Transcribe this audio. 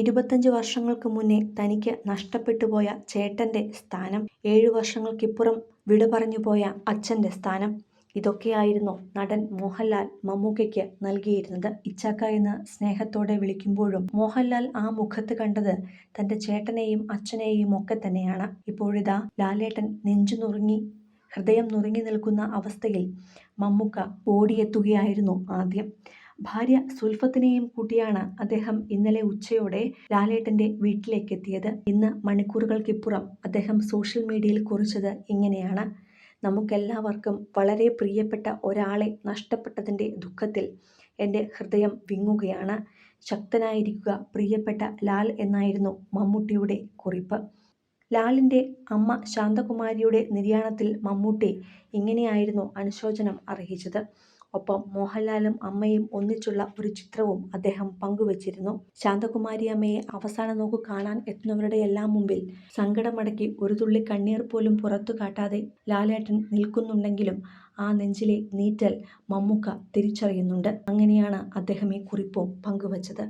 ഇരുപത്തഞ്ച് വർഷങ്ങൾക്ക് മുന്നേ തനിക്ക് നഷ്ടപ്പെട്ടു പോയ ചേട്ടന്റെ സ്ഥാനം, ഏഴു വർഷങ്ങൾക്കിപ്പുറം വിട പറഞ്ഞു പോയ അച്ഛന്റെ സ്ഥാനം ഇതൊക്കെയായിരുന്നു നടൻ മോഹൻലാൽ മമ്മൂക്കയ്ക്ക് നൽകിയിരുന്നത്. ഇച്ചാക്ക എന്ന് സ്നേഹത്തോടെ വിളിക്കുമ്പോഴും മോഹൻലാൽ ആ മുഖത്ത് കണ്ടത് തന്റെ ചേട്ടനെയും അച്ഛനെയും ഒക്കെ തന്നെയാണ്. ഇപ്പോഴിതാ ലാലേട്ടൻ നെഞ്ചു നുറുങ്ങി ഹൃദയം നുറുങ്ങി നിൽക്കുന്ന അവസ്ഥയിൽ മമ്മൂക്ക ഓടിയെത്തുകയായിരുന്നു ആദ്യം. ഭാര്യ സുൽഫത്തിനെയും കൂട്ടിയാണ് അദ്ദേഹം ഇന്നലെ ഉച്ചയോടെ ലാലേട്ടന്റെ വീട്ടിലേക്ക് എത്തിയത് ഇന്ന് മണിക്കൂറുകൾക്കിപ്പുറം അദ്ദേഹം സോഷ്യൽ മീഡിയയിൽ കുറിച്ചത് ഇങ്ങനെയാണ്. നമുക്കെല്ലാവർക്കും വളരെ പ്രിയപ്പെട്ട ഒരാളെ നഷ്ടപ്പെട്ടതിന്റെ ദുഃഖത്തിൽ എന്റെ ഹൃദയം വിങ്ങുകയാണ്. ശക്തനായിരിക്കുക പ്രിയപ്പെട്ട ലാൽ എന്നായിരുന്നു മമ്മൂട്ടിയുടെ കുറിപ്പ്. ലാലിന്റെ അമ്മ ശാന്തകുമാരിയുടെ നിര്യാണത്തിൽ മമ്മൂട്ടി ഇങ്ങനെയായിരുന്നു അനുശോചനം അറിയിച്ചത്. ഒപ്പം മോഹൻലാലും അമ്മയും ഒന്നിച്ചുള്ള ഒരു ചിത്രവും അദ്ദേഹം പങ്കുവച്ചിരുന്നു. ശാന്തകുമാരിയമ്മയെ അവസാനനോക്ക് കാണാൻ എത്തുന്നവരുടെ എല്ലാം മുമ്പിൽ സങ്കടമടക്കി ഒരു തുള്ളി കണ്ണീർ പോലും പുറത്തു കാട്ടാതെ ലാലേട്ടൻ നിൽക്കുന്നുണ്ടെങ്കിലും ആ നെഞ്ചിലെ നീറ്റൽ മമ്മൂക്ക തിരിച്ചറിയുന്നുണ്ട്. അങ്ങനെയാണ് അദ്ദേഹം ഈ കുറിപ്പും പങ്കുവച്ചത്.